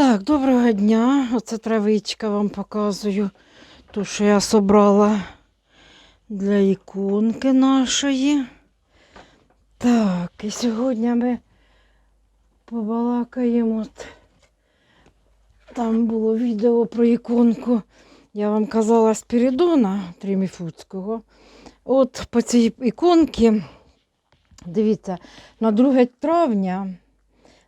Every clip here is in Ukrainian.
Так, доброго дня. Оце травичка вам показую. Ту, що я собрала для іконки нашої. Так, і сьогодні ми побалакаємо. Там було відео про іконку. Я вам казала Спірідона Триміфуцького. От по цій іконці, дивіться, на 2 травня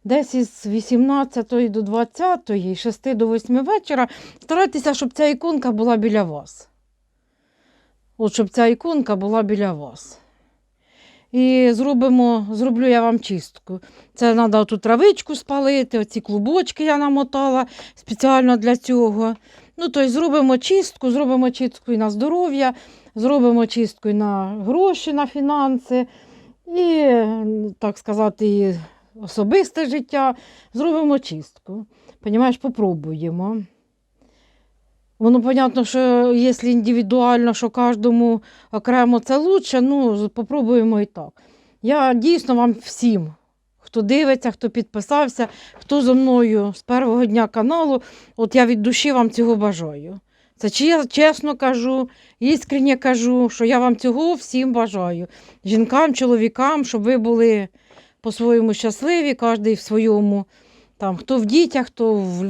десь із 18 до 20, з 6 до 8 вечора старайтеся, щоб ця іконка була біля вас. От щоб ця іконка була біля вас. І зробимо, зроблю я вам чистку. Це треба ту травичку спалити, оці клубочки я намотала спеціально для цього. Ну, тобто зробимо чистку, зробимо чистку і на здоров'я, зробимо чистку і на гроші, на фінанси, і, так сказати, особисте життя. Зробимо чистку. Понімаєш, попробуємо. Воно, понятно, що якщо індивідуально, що кожному окремо це лучше, ну, попробуємо і так. Я дійсно вам всім, хто дивиться, хто підписався, хто зі мною з першого дня каналу, от я від душі вам цього бажаю. Це че- чесно кажу, іскренне кажу, що я вам цього всім бажаю. Жінкам, чоловікам, щоб ви були по-своєму щасливі, кожен в своєму, там, хто в дітях, хто в,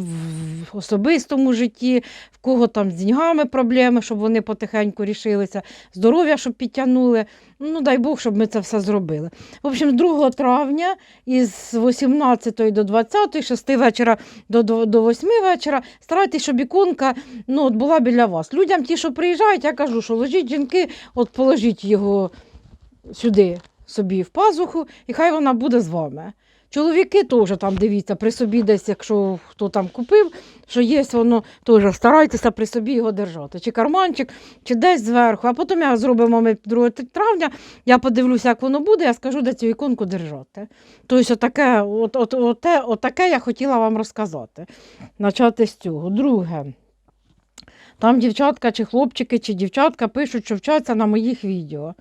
в особистому житті, в кого там з деньгами проблеми, щоб вони потихеньку рішилися, здоров'я, щоб підтягнули. Ну, дай Бог, щоб ми це все зробили. В общем, з 2 травня із 18 до 20, 6 вечора до, до, до 8 вечора старайтесь, щоб іконка ну, от була біля вас. Людям, ті, що приїжджають, я кажу, що ложіть жінки, от положіть його сюди собі в пазуху, і хай вона буде з вами. Чоловіки теж там дивіться при собі десь, якщо хто там купив, що є воно теж старайтеся при собі його держати. Чи карманчик, чи десь зверху. А потім я зробимо ми 2 травня, я подивлюся, як воно буде, я скажу, де цю іконку держати. Тобто, отаке, от, от, оте, отаке я хотіла вам розказати. Почати з цього. Друге. Там дівчатка, чи хлопчики, чи дівчатка пишуть, що вчаться на моїх відео.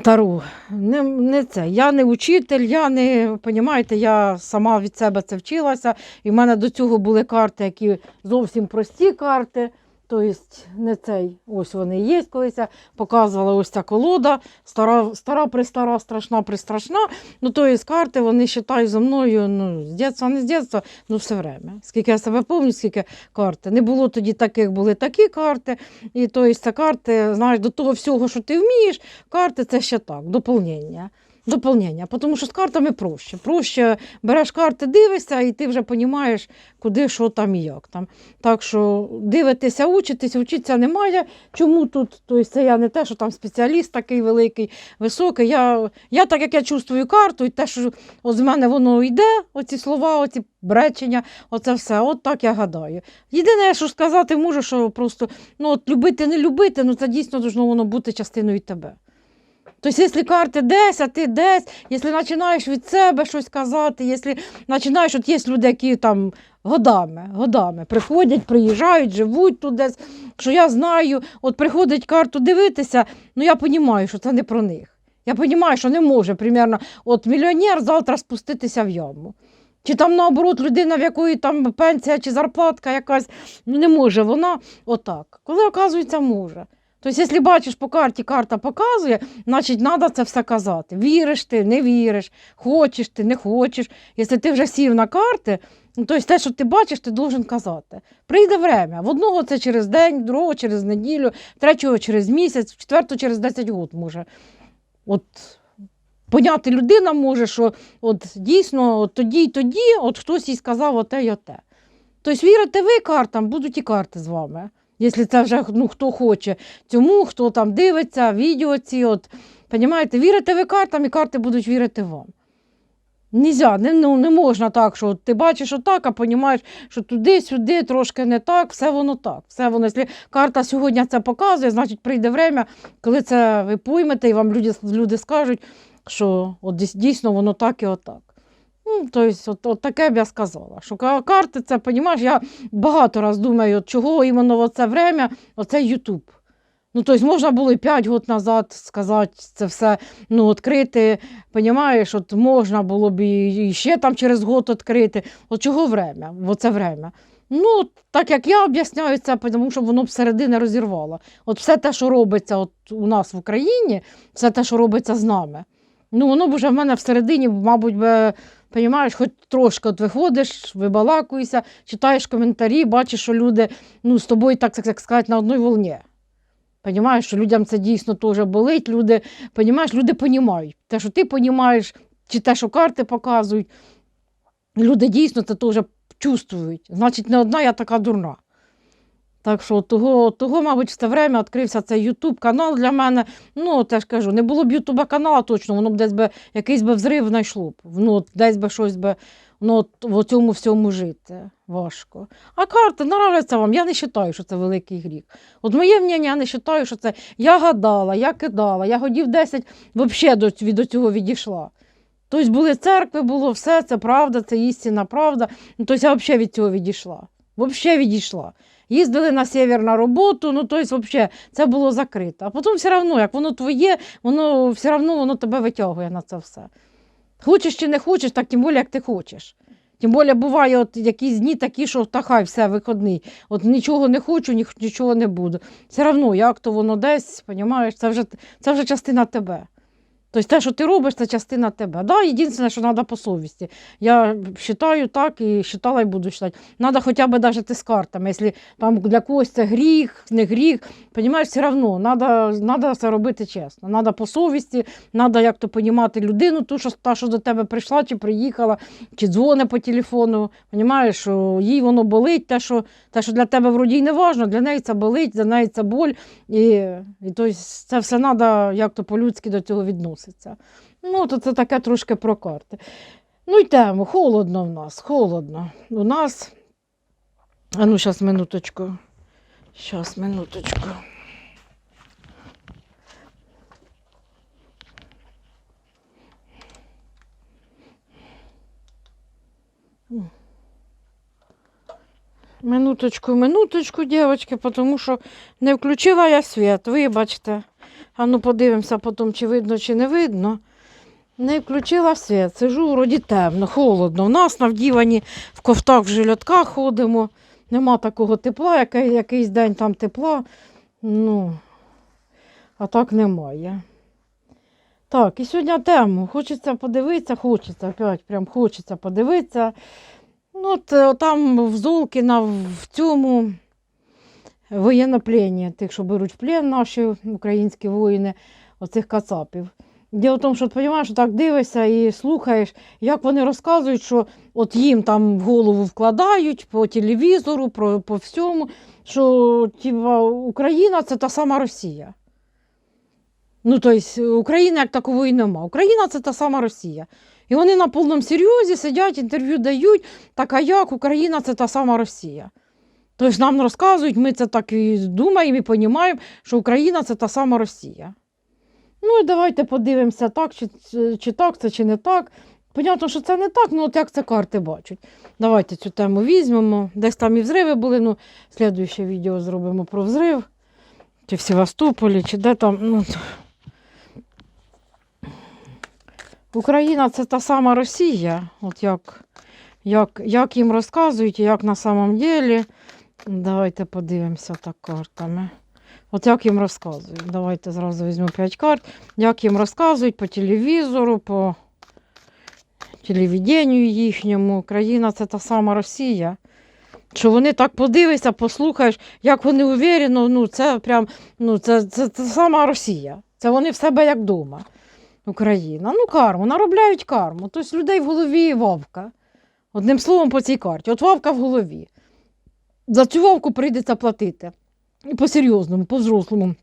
Тару, не, не це. Я не учитель, я не розумієте, я сама від себе це вчилася. І в мене до цього були карти, які зовсім прості карти. Тобто не цей, ось вони є, колись я показувала ось ця колода, стара, стара пристара, страшна, пристрашна. Ну, тобто карти вони вважають за мною ну, з дитинства, не з дитинства, ну все время. Скільки я себе пам'ятаю, скільки карти. Не було тоді таких, були такі карти. І тобто це карти, знаєш, до того всього, що ти вмієш, карти це ще так, доповнення. Доповнення, тому що з картами проще. Проще береш карти, дивишся, і ти вже розумієш, куди, що там і як там. Так що дивитися, учитися, вчитися немає. Чому тут? Тобто це я не те, що там спеціаліст такий великий, високий. Я, я так як я чувствую карту, і те, що з мене воно йде, оці слова, оці бречення, оце все. От так я гадаю. Єдине, що сказати можу, що просто ну, от любити, не любити, ну це дійсно должно воно бути частиною тебе. Тобто, якщо карти десь, а ти десь, якщо починаєш від себе щось казати, якщо починаєш, от є люди, які там годами, годами приходять, приїжджають, живуть тут десь, що я знаю, от приходить карту дивитися, ну я розумію, що це не про них. Я розумію, що не може, примерно, от мільйонер завтра спуститися в яму. Чи там наоборот людина, в якої там пенсія чи зарплатка якась, ну не може вона отак. Коли оказується, може. Тобто, якщо бачиш по карті, карта показує, значить треба це все казати. Віриш ти, не віриш, хочеш ти, не хочеш. Якщо ти вже сів на карти, ну, тобто те, що ти бачиш, ти должен казати. Прийде время. В одного це через день, другого через неділю, третього через місяць, четвертого через 10 років може. От поняти людина може, що от дійсно от тоді й тоді от хтось їй сказав оте й оте. Тобто вірите ви картам, будуть і карти з вами. Якщо це вже ну, хто хоче цьому, хто там дивиться, відео ці, от, понімаєте, вірите ви картам, і карти будуть вірити вам. Нельзя, не, ну, не можна так, що ти бачиш отак, а розумієш, що туди-сюди трошки не так, все воно так. Все воно, якщо карта сьогодні це показує, значить прийде время, коли це ви поймете, і вам люди, люди скажуть, що от дійсно воно так і отак. Ну, тобто, от, от таке б я сказала. Що карти, це, понімаєш, я багато раз думаю, от чого іменно в це время, оце Ютуб. Ну, тобто можна було і 5 років назад сказати це все ну, відкрити. Понімаєш, от можна було б і ще там через год відкрити. От чого время? Оце время. Ну, так як я об'ясняю це, тому що воно б середини розірвало. От все те, що робиться от у нас в Україні, все те, що робиться з нами. Ну, воно б вже в мене всередині, мабуть, би, понімаєш, хоч трошки от виходиш, вибалакуєшся, читаєш коментарі, бачиш, що люди ну, з тобою, так, так сказати, на одній волні. Понимаєш, що людям це дійсно теж болить. Люди, понимаєш, люди понімають. Те, що ти понімаєш, чи те, що карти показують, люди дійсно це теж чувствують. Значить, не одна я така дурна. Так що того, того, мабуть, в те время відкрився цей Ютуб канал для мене. Ну, теж кажу, не було б Ютуба каналу точно, воно б десь би якийсь би взрив знайшло б. Ну, десь би щось би ну, в цьому всьому жити важко. А карти нравляться вам. Я не вважаю, що це великий гріх. От моє мнення, я не вважаю, що це я гадала, я кидала, я годів 10 взагалі до, від цього відійшла. Тобто були церкви, було все, це правда, це істинна правда. Ну, тобто я взагалі від цього відійшла. Взагалі відійшла. Їздили на север на роботу, ну тобто, взагалі, це було закрито. А потім все одно, як воно твоє, воно все одно воно тебе витягує на це все. Хочеш чи не хочеш, так тим більше, як ти хочеш. Тим більше буває от якісь дні такі, що та хай все, виходний. От нічого не хочу, ні, нічого не буду. Все одно, як то воно десь, понімаєш, це вже, це вже частина тебе. Тобто те, що ти робиш, це частина тебе. Да, єдине, що треба по совісті. Я вважаю так і вважала і буду вважати. Треба хоча б навіть з картами. Якщо там для когось це гріх, не гріх, понімаєш, все одно треба, це робити чесно. Треба по совісті, треба як то понімати людину, ту, що, та, що до тебе прийшла, чи приїхала, чи дзвони по телефону. Понімаєш, що їй воно болить, те, що, те, що для тебе вроді й не важно, для неї це болить, для неї це боль. І, і тобто, це все треба як то по-людськи до цього відноситься. Ну, то це таке трошки про карти. Ну йдемо, холодно в нас, холодно. У нас. А ну, зараз минуточку. Зараз, минуточку. Минуточку, минуточку, дівчатки, тому що не включила я світ, вибачте. А ну подивимося потім, чи видно, чи не видно. Не включила світ, сижу, вроді темно, холодно. У нас на вдівані в кофтах в жилетках ходимо. Нема такого тепла, яке, якийсь день там тепла. Ну, а так немає. Так, і сьогодні тему. Хочеться подивитися, хочеться, опять прям хочеться подивитися. Ну, от, е, там в Золкіна, в цьому воєнноплені, тих, що беруть в плен наші українські воїни, оцих кацапів. Діло в тому, що ти розумієш, що так дивишся і слухаєш, як вони розказують, що от їм там в голову вкладають по телевізору, про, по всьому, що типа, Україна це та сама Росія. Ну, тобто, України як такової нема. Україна це та сама Росія. І вони на повному серйозі сидять, інтерв'ю дають, так а як Україна це та сама Росія. Тобто нам розказують, ми це так і думаємо, і розуміємо, що Україна це та сама Росія. Ну і давайте подивимося, так, чи, чи так це, чи не так. Понятно, що це не так, ну от як це карти бачать. Давайте цю тему візьмемо. Десь там і взриви були, ну, слідуюче відео зробимо про взрив. Чи в Севастополі, чи де там. Ну, Україна це та сама Росія, от як, як, як їм розказують, як на самом деле. Давайте подивимося так картами. От як їм розказують. Давайте зразу візьму 5 карт. Як їм розказують по телевізору, по телевіденню їхньому. Україна це та сама Росія. Що вони так подивишся, послухаєш, як вони уверено, ну це прям, ну це, це, це сама Росія. Це вони в себе як вдома. Україна. Ну, карму, наробляють карму. Тобто людей в голові вавка. Одним словом, по цій карті. От вавка в голові. За цю вовку прийдеться платити. І по-серйозному, по-взрослому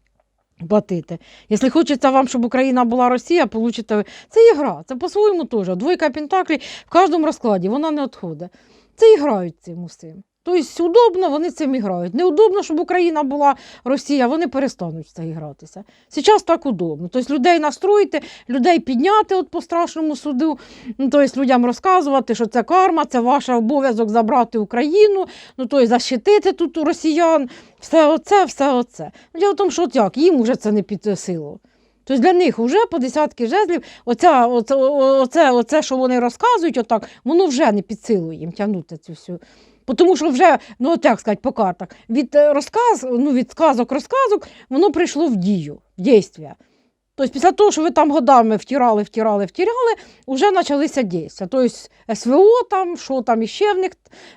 платити. Якщо хочеться вам, щоб Україна була Росія, получите. Це ігра, це по-своєму теж. Двойка Пентаклі в кожному розкладі, вона не відходить. Це і грають цим усім. Тобто удобно, вони цим і грають. Неудобно, щоб Україна була Росія, вони перестануть в це гратися. Зараз так удобно. Тобто людей настроїти, людей підняти от по страшному суду, тобто людям розказувати, що це карма, це ваш обов'язок забрати Україну, ну тобто защитити тут росіян, все оце, все оце. Ну, Діло в тому, що от як, їм вже це не під силу. Тобто для них вже по десятки жезлів, оця, оце, оце, оце, що вони розказують, отак, воно вже не під силу їм тягнути цю всю. Тому що вже, ну от як сказати, по картах, від е, розказ, ну, від сказок розказок, воно прийшло в дію, в дійство. Тобто після того, що ви там годами втирали, втирали, втирали, вже почалися дійства. Тобто СВО там, що там іще в них,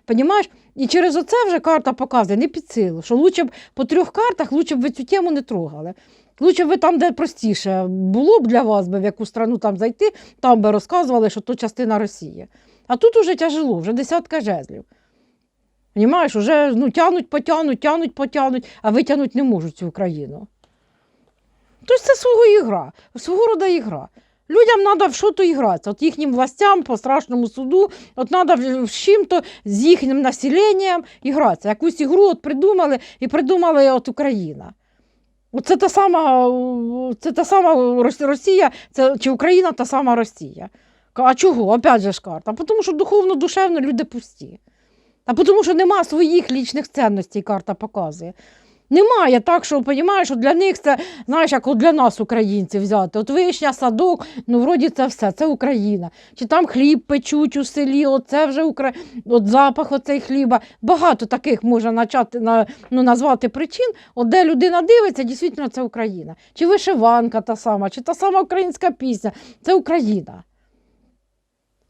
понімаєш? І через оце вже карта показує, не під силу, що лучше б по трьох картах, лучше б ви цю тему не трогали. Лучше б ви там, де простіше було б для вас, би, в яку страну там зайти, там би розказували, що то частина Росії. А тут уже тяжело, вже десятка жезлів. Понімаєш, уже ну, тянуть, потягнуть, тянуть, потягнуть, а витягнути не можуть цю Україну. Тобто це свого ігра, свого роду ігра. Людям треба в що-то ігратися. От їхнім властям по страшному суду, от треба з чим-то з їхнім населенням ігратися. Якусь ігру от придумали і придумали от Україна. Це та сама, це та сама Росія, це, чи Україна та сама Росія. А чого? Опять же ж карта. Тому що духовно, душевно люди пусті. А тому що нема своїх лічних цінностей, карта показує. Немає так, що розумієш, що для них це, знаєш, як от для нас, українців, взяти. От вишня, садок, ну вроді це все, це Україна. Чи там хліб печуть у селі, оце вже Укра... от запах оцей хліба. Багато таких можна начати, на, ну, назвати причин, от де людина дивиться, дійсно це Україна. Чи вишиванка та сама, чи та сама українська пісня, це Україна.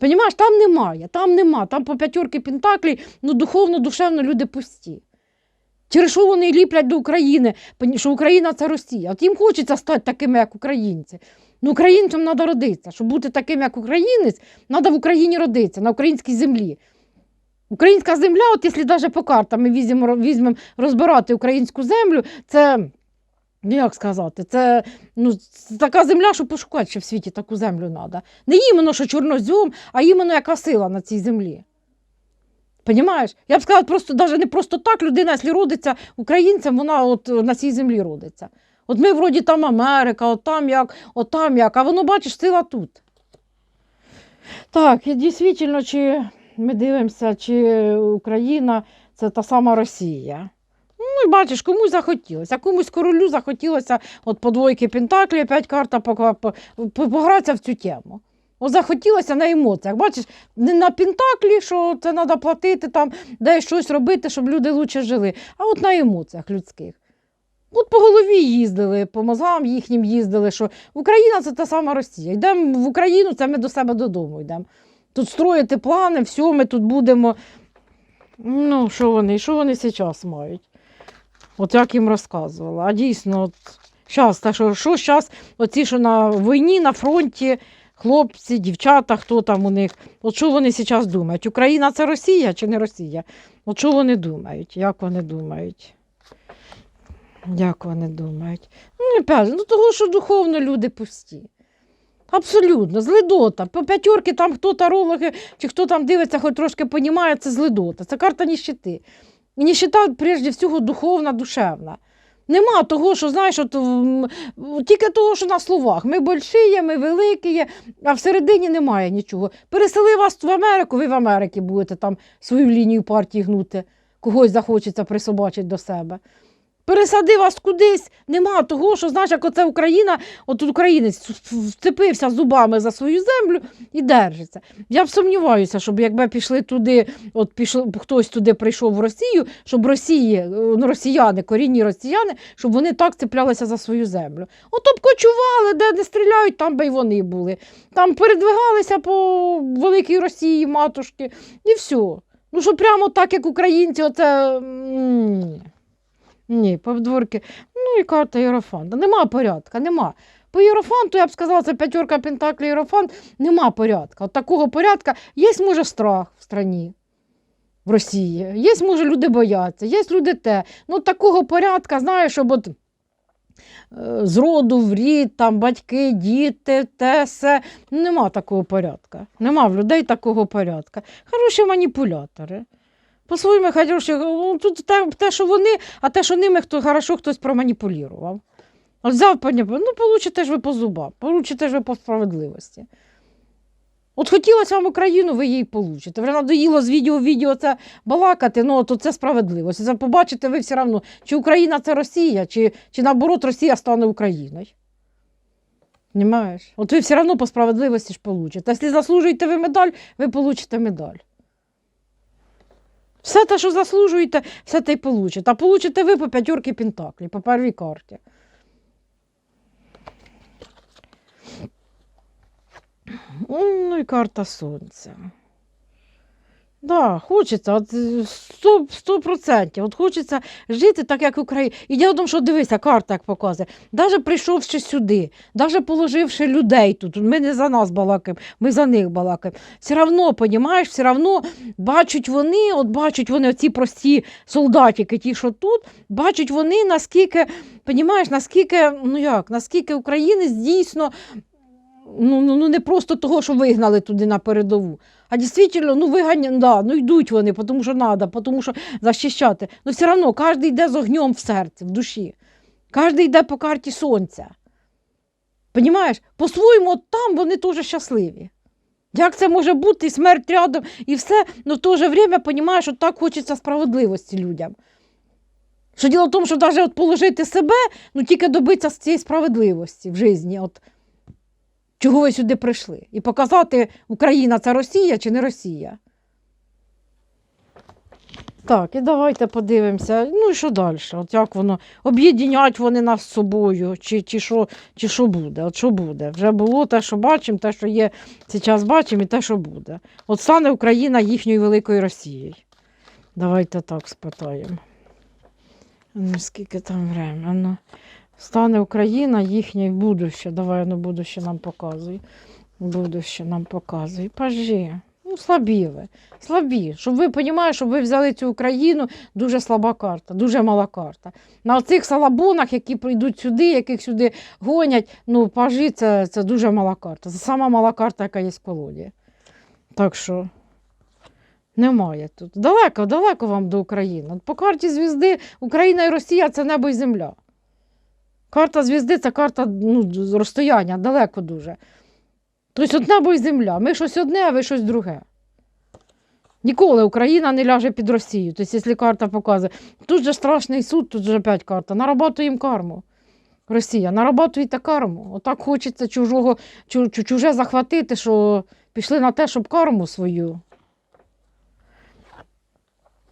Понімаєш, там немає, там нема, там по п'ятерки пентаклей, ну духовно, душевно люди пусті. Через що вони ліплять до України, що Україна це Росія. От їм хочеться стати такими, як українці. Ну, українцям треба родитися. Щоб бути таким, як українець, треба в Україні родитися, на українській землі. Українська земля, от якщо навіть по картам ми візьмемо, розбирати українську землю, це, як сказати, це ну, така земля, що пошукати ще в світі таку землю треба. Не іменно, що чорнозьом, а іменно яка сила на цій землі. Понімаєш? Я б сказала, просто навіть не просто так людина, якщо родиться українцем, вона от на цій землі родиться. От ми вроді там Америка, от там як, от там як, а воно, бачиш, сила тут. Так, і дійсно, чи ми дивимося, чи Україна це та сама Росія. Ну, і бачиш, комусь захотілося, комусь королю захотілося от по двойки Пентаклі, опять карта погратися в цю тему. От захотілося на емоціях. Бачиш, не на Пентаклі, що це треба платити, там, де щось робити, щоб люди лучше жили, а от на емоціях людських. От по голові їздили, по мозгам їхнім їздили, що Україна це та сама Росія. Йдемо в Україну, це ми до себе додому йдемо. Тут строїти плани, все, ми тут будемо. Ну, що вони, що вони зараз мають? От як їм розказувала. А дійсно, от зараз, так що, що зараз, оці, що на війні, на фронті, хлопці, дівчата, хто там у них, от що вони зараз думають? Україна це Росія чи не Росія? От що вони думають? Як вони думають? Як вони думають? Ну, опять, же, ну того, що духовно люди пусті. Абсолютно, злидота. По п'ятерки там хто тарологи, чи хто там дивиться, хоч трошки понімає, це злидота. Це карта ніщити. І ніщита, прежде всього, духовна, душевна. Нема того, що знаєш, от, тільки того, що на словах. Ми больші, ми великі, а всередині немає нічого. Пересели вас в Америку, ви в Америці будете там свою лінію партії гнути, когось захочеться присобачити до себе. Пересади вас кудись, нема того, що знаєш, як оце Україна, от тут українець вцепився зубами за свою землю і держиться. Я б сумніваюся, щоб якби пішли туди, от пішло, хтось туди прийшов в Росію, щоб Росії, е, ну, росіяни, корінні росіяни, щоб вони так цеплялися за свою землю. Ото б кочували, де не стріляють, там би й вони були. Там передвигалися по великій Росії, матушки, і все. Ну, що прямо так, як українці, оце. Ні, повдворки. Ну і карта Єрофанта. Нема порядка, нема. По Єрофанту, я б сказала, це п'ятерка Пентаклі Єрофант, нема порядка. От такого порядка є, може, страх в страні, в Росії. Є, може, люди бояться, є люди те. Ну, такого порядка, знаєш, щоб от. е, З роду в рід, там батьки, діти, те, все. Нема такого порядка. Нема в людей такого порядка. Хороші маніпулятори. По-своєму хороші, ну, тут те, те, що вони, а те, що ними хто, хорошо хтось проманіпулював. От взяв, ну, получите ж ви по зубам, получите ж ви по справедливості. От хотілося вам Україну, ви її получите. Вже надоїло з відео в відео це балакати, ну то це справедливість. Це побачите ви все одно, чи Україна це Росія, чи, чи наоборот Росія стане Україною. Понимаєш? От ви все одно по справедливості ж получите. Якщо заслужуєте ви медаль, ви получите медаль. Все те, що заслужуєте, все те й получите. А получите ви по п'ятерки Пентаклі, по первій карті. Ну і карта сонця. Да, хочеться, от е, сто- сто процентів. От хочеться жити так, як в Україні. І в тому, що дивися, карта як показує. Навіть прийшовши сюди, навіть положивши людей тут, ми не за нас балакаємо, ми за них балакаємо. Все одно, понімаєш, все одно бачать вони, от бачать вони оці прості солдатики, ті, що тут, бачать вони, наскільки, понімаєш, наскільки, ну як, наскільки українець дійсно ну, ну, ну не просто того, що вигнали туди на передову. А дійсно, ну виганя, да, ну йдуть вони, тому що треба, тому що захищати. Ну все одно кожен йде з огнем в серці, в душі. Кожен йде по карті сонця. Понімаєш? По-своєму, от там вони теж щасливі. Як це може бути, і смерть рядом, і все, але в то же время, понімаєш, що так хочеться справедливості людям. Що діло в тому, що навіть от положити себе, ну тільки добитися цієї справедливості в житті. Чого ви сюди прийшли? І показати, Україна це Росія чи не Росія. Так, і давайте подивимося. Ну і що далі? От як воно об'єднять вони нас з собою, чи, чи, що, чи що буде? От що буде? Вже було те, що бачимо, те, що є зараз бачимо, і те, що буде. От стане Україна їхньою великою Росією. Давайте так спитаємо. Ну, скільки там время? Стане Україна їхнє будуще. Давай ну, будуще нам показуй. Будуще нам показуй. Пажі. Ну, слабі ви. Слабі. Щоб ви розуміли, щоб ви взяли цю Україну, дуже слаба карта, дуже мала карта. На оцих салабонах, які прийдуть сюди, яких сюди гонять, ну, пажі це, це дуже мала карта. Це сама мала карта, яка є в колоді. Так що немає тут. Далеко, далеко вам до України. По карті звізди Україна і Росія це небо і земля. Карта звізди це карта ну, розстояння, далеко дуже. Тобто от небо і земля. Ми щось одне, а ви щось друге. Ніколи Україна не ляже під Росію. Тобто, якщо карта показує, тут же страшний суд, тут же опять карта. Нарабатуємо карму. Росія, нарабатуйте карму. Отак хочеться чужого, чу- чу- чуже захватити, що пішли на те, щоб карму свою.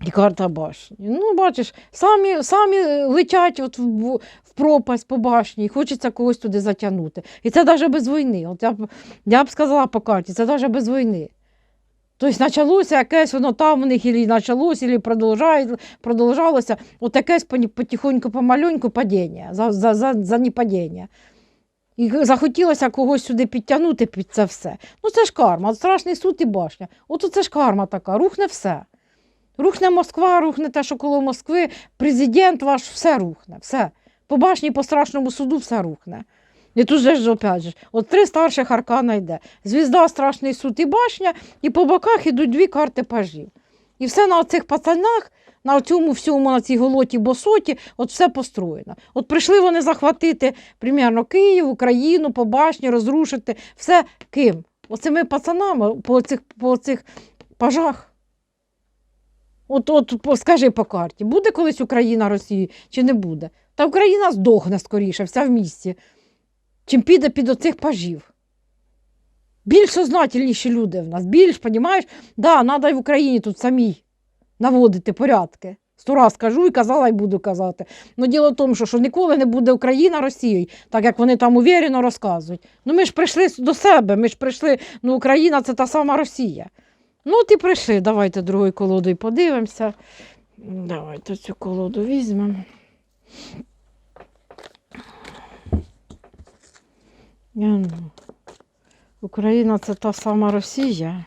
І карта башні. Ну, бачиш, самі, самі летять от в, в пропасть по башні, і хочеться когось туди затягнути. І це навіть без війни. От я, б, я б сказала по карті, це навіть без війни. Тобто почалося якесь, воно там у них і почалося, і продовжалося, от якесь потихоньку, помаленьку падіння, за, за, за, за непадіння. І захотілося когось сюди підтягнути під це все. Ну це ж карма, страшний суд і башня. От це ж карма така, рухне все. Рухне Москва, рухне те, що коло Москви, президент ваш, все рухне, все. По башні, по страшному суду все рухне. І тут же ж, опять же, от три старших аркана йде. Звізда, страшний суд і башня, і по боках ідуть дві карти пажів. І все на цих пацанах, на цьому всьому, на цій голоті босоті, от все построєно. От прийшли вони захватити, примерно, Київ, Україну, по башні, розрушити. Все ким? Оцими пацанами по цих, по цих пажах. От, от скажи по карті, буде колись Україна Росії чи не буде? Та Україна здохне скоріше, вся в місті, чим піде під оцих пажів. Більш сознательніші люди в нас, більш, понімаєш? Да, треба і в Україні тут самій наводити порядки. Сто раз кажу і казала, і буду казати. Ну, діло в тому, що, що ніколи не буде Україна Росією, так як вони там увірено розказують. Ну ми ж прийшли до себе, ми ж прийшли, ну Україна це та сама Росія. Ну, от і прийшли. Давайте другою колодою подивимося. Давайте цю колоду візьмемо. Україна це та сама Росія.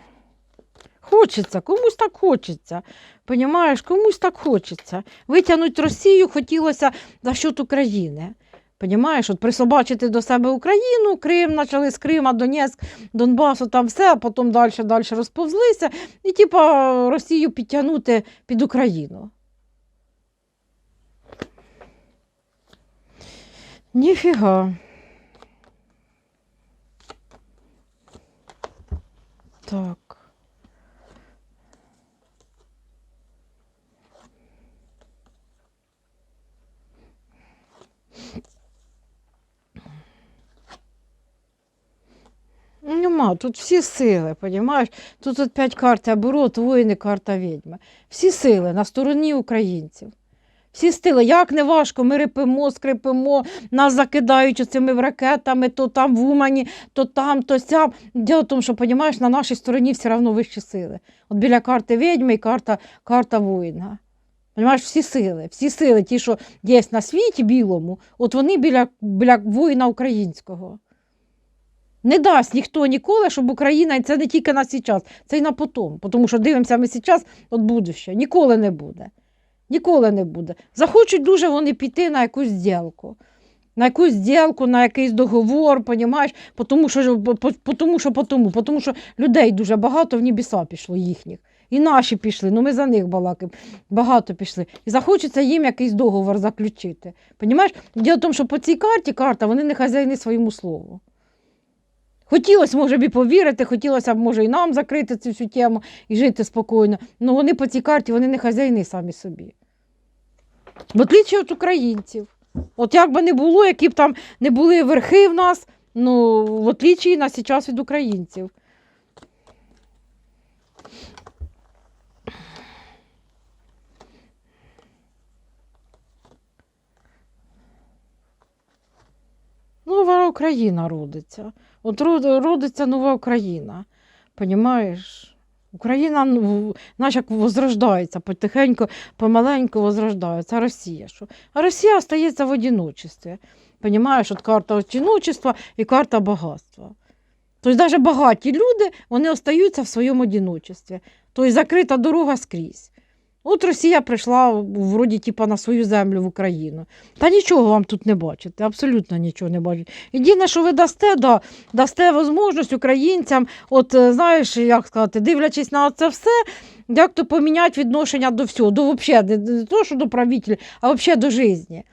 Хочеться, комусь так хочеться. Понімаєш, комусь так хочеться. Витягнути Росію хотілося за счет України. Понімаєш, от присобачити до себе Україну, Крим, почали з Крима, Донецьк, Донбасу, там все, а потім далі, далі розповзлися, і типа Росію підтягнути під Україну. Ніфіга. Так. Тут всі сили, понімаєш? Тут от п'ять карт оборот, воїни, карта відьми. Всі сили на стороні українців. Всі сили, як не важко, ми рипимо, скрипимо, нас закидають цими ракетами, то там в Умані, то там, то сям. Діло в тому, що понімаєш, на нашій стороні все одно вищі сили. От біля карти відьми і карта, карта воїна. Понімаєш, всі сили, всі сили, ті, що є на світі білому, от вони біля, біля воїна українського. Не дасть ніхто ніколи, щоб Україна, і це не тільки на час, це й на потом. Тому що дивимося ми зараз, от будуще. Ніколи не буде. Ніколи не буде. Захочуть дуже вони піти на якусь ділку. На якусь ділку, на якийсь договор, понімаєш? Тому що, тому, що, потому, тому що людей дуже багато в небеса пішло їхніх. І наші пішли, ну ми за них балакаємо. Багато пішли. І захочеться їм якийсь договор заключити. Понімаєш? Діло в тому, що по цій карті карта вони не хазяїни своєму слову. Хотілося, може б і повірити, хотілося б, може, і нам закрити цю всю тему і жити спокійно. Але вони по цій карті вони не хазяїни самі собі. В отличие від українців. От як би не було, які б там не були верхи в нас, ну, в отличие нас зараз від українців. Нова Україна родиться. От родиться нова Україна. Понімаєш? Україна, знаєш, як возрождається, потихеньку, помаленьку возрождається. А Росія що? А Росія остається в одиночестві. Понімаєш, от карта одиночества і карта багатства. Тобто навіть багаті люди вони остаються в своєму одиночестві. Тобто закрита дорога скрізь. От Росія прийшла вроді типа, на свою землю в Україну. Та нічого вам тут не бачите, абсолютно нічого не бачите. Єдине, що ви дасте, да, дасте можливість українцям, от е, знаєш, як сказати, дивлячись на це все, як то поміняти відношення до всього, до вообще, не, то, що до правителя, а взагалі до житті.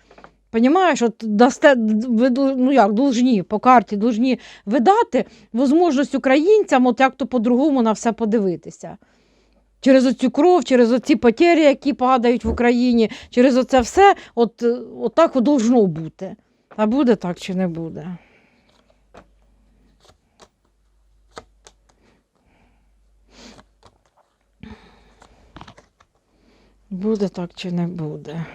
Понімаєш, от дасте, ви ну як, должні, по карті должні видати можливість українцям, от як то по-другому на все подивитися. Через оцю кров, через оці потери, які падають в Україні, через оце все, от, е, от так от должно бути. А буде так чи не буде? Буде так чи не буде?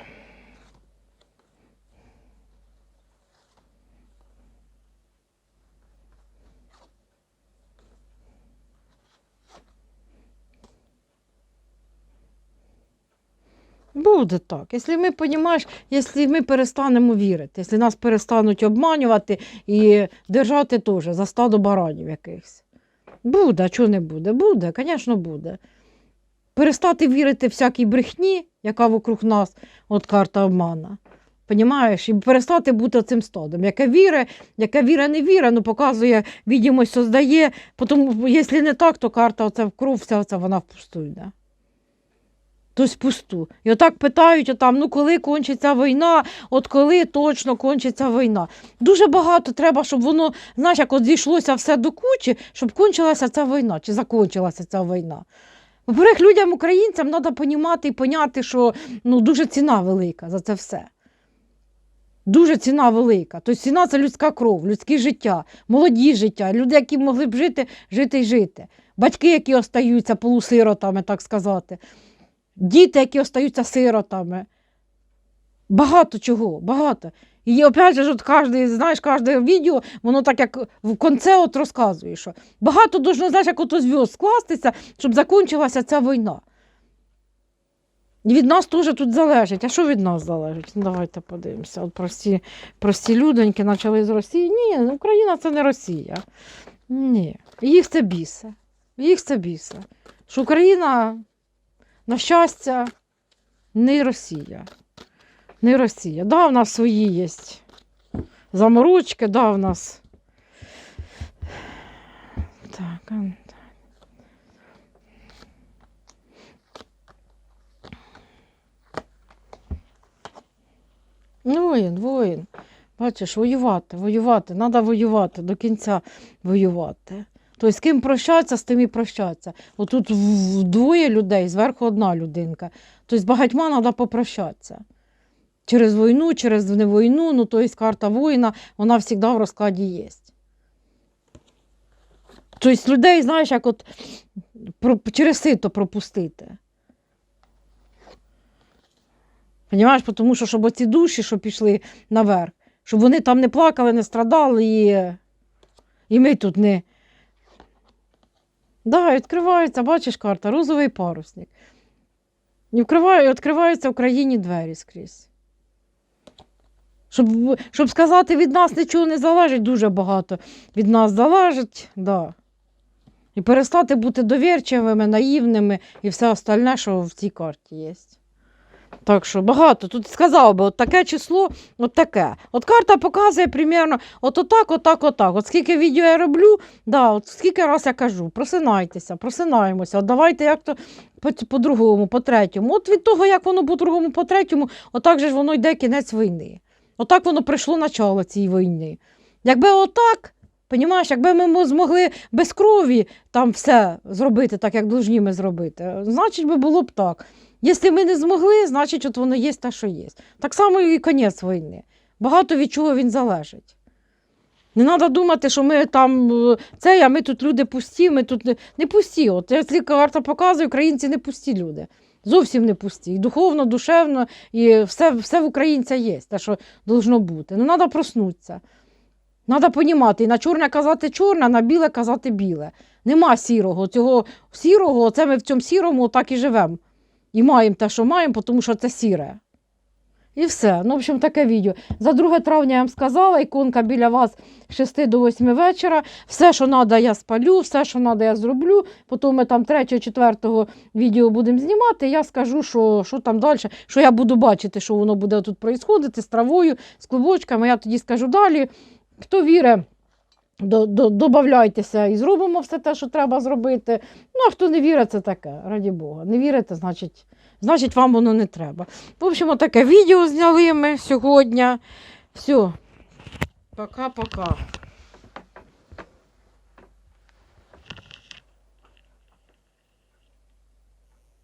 Буде так. Якщо ми, понімаєш, якщо ми перестанемо вірити, якщо нас перестануть обманювати і держати теж за стадо баранів якихось. Буде, а чого не буде? Буде, звісно, буде. Перестати вірити всякій брехні, яка вокруг нас, от карта обмана. Понімаєш? І перестати бути цим стадом. Яке віре, яке віра не віра, ну показує, відомость создає. Тому, якщо не так, то карта оце в кров, вся оця вона впусту йде. Тобто впусту. І отак питають, отам, ну коли кончиться війна, от коли точно кончиться війна. Дуже багато треба, щоб воно, знаєш, як от зійшлося все до кучі, щоб кончилася ця війна, чи закончилася ця війна. Во-первых, людям, українцям, треба понімати і поняти, що ну, дуже ціна велика за це все. Дуже ціна велика. Тобто ціна це людська кров, людське життя, молоді життя, люди, які могли б жити, жити і жити. Батьки, які остаються полусиротами, так сказати. Діти, які остаються сиротами. Багато чого, багато. І опять же, от кожне, знаєш, кожне відео, воно так як в конце от розказує, що багато должно, знаєш, як ото зв'язок скластися, щоб закінчилася ця війна. І від нас теж тут залежить. А що від нас залежить? Ну, давайте подивимося. От прості, прості людоньки почали з Росії. Ні, Україна це не Росія. Ні. Їх це бісе. Їх це бісе. Що Україна, на щастя, не Росія. Не Росія. Да, в нас свої є заморочки, да, в нас. Так. Ну, Воїн, воїн. Бачиш, воювати, воювати, треба воювати, до кінця воювати. Тобто з ким прощатися, з тим і прощатися. Отут двоє людей, зверху одна людинка. Тобто з багатьма треба попрощатися. Через війну, через не війну, ну тобто карта воїна, вона завжди в розкладі є. Тобто людей, знаєш, як от через сито пропустити. Понімаєш, тому що щоб оці душі, що пішли наверх, щоб вони там не плакали, не страдали, і, і ми тут не. Да, відкривається, бачиш карта, розовий парусник. І відкриваються в країні двері скрізь. Щоб, щоб сказати, від нас нічого не залежить, дуже багато від нас залежить, да. І перестати бути довірчивими, наївними і все остальне, що в цій карті є. Так що багато. Тут сказав би, от таке число, от таке. От карта показує примерно от отак, отак, отак. От скільки відео я роблю, да, от скільки раз я кажу, просинайтеся, просинаємося, от давайте як то по- по-другому, по-третьому. От від того, як воно по-другому, по-третьому, отак же ж воно йде кінець війни. Отак воно прийшло начало цієї війни. Якби отак, Понімаєш, якби ми змогли без крові там все зробити, так як должні ми зробити, значить би було б так. Якщо ми не змогли, значить от воно є те, що є. Так само і кінець війни. Багато від чого він залежить. Не треба думати, що ми там е, це, а ми тут люди пусті, ми тут не, не пусті. От якщо карта показує, українці не пусті люди. Зовсім не пусті. І духовно, душевно, і все, все в українця є, те, що должно бути. Ну, треба проснутися. Треба понімати, і на чорне казати чорне, а на біле казати біле. Нема сірого. Цього сірого, оце ми в цьому сірому так і живемо. І маємо те, що маємо, тому що це сіре. І все. Ну, в общем, таке відео. За 2 травня я вам сказала, іконка біля вас з 6 до 8 вечора. Все, що треба, я спалю, все, що треба, я зроблю. Потім ми там 3-4 відео будемо знімати. Я скажу, що, що там далі, що я буду бачити, що воно буде тут відбуватися з травою, з клубочками. Я тоді скажу далі. Хто вірить, добавляйтеся і зробимо все те, що треба зробити. Ну, а хто не вірить, це таке, раді Бога. Не вірите, значить, значить вам воно не треба. В общем, таке відео зняли ми сьогодні. Все. Пока-пока.